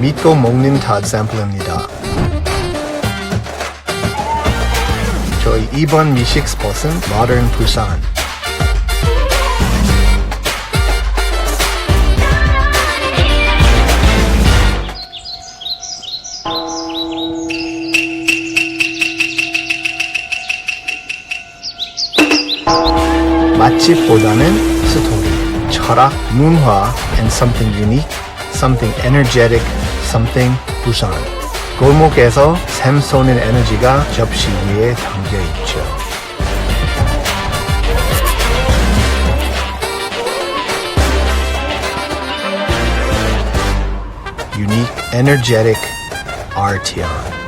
믿고 먹는 탓 샘플입니다. 저희 이번 미식 스폿은 Modern Busan. 맛집보다는 스토리, 철학, 문화, and something unique, something energetic, something 부산. 골목에서 샘솟는 에너지가 접시 위에 담겨 있죠. Unique, energetic, RTR.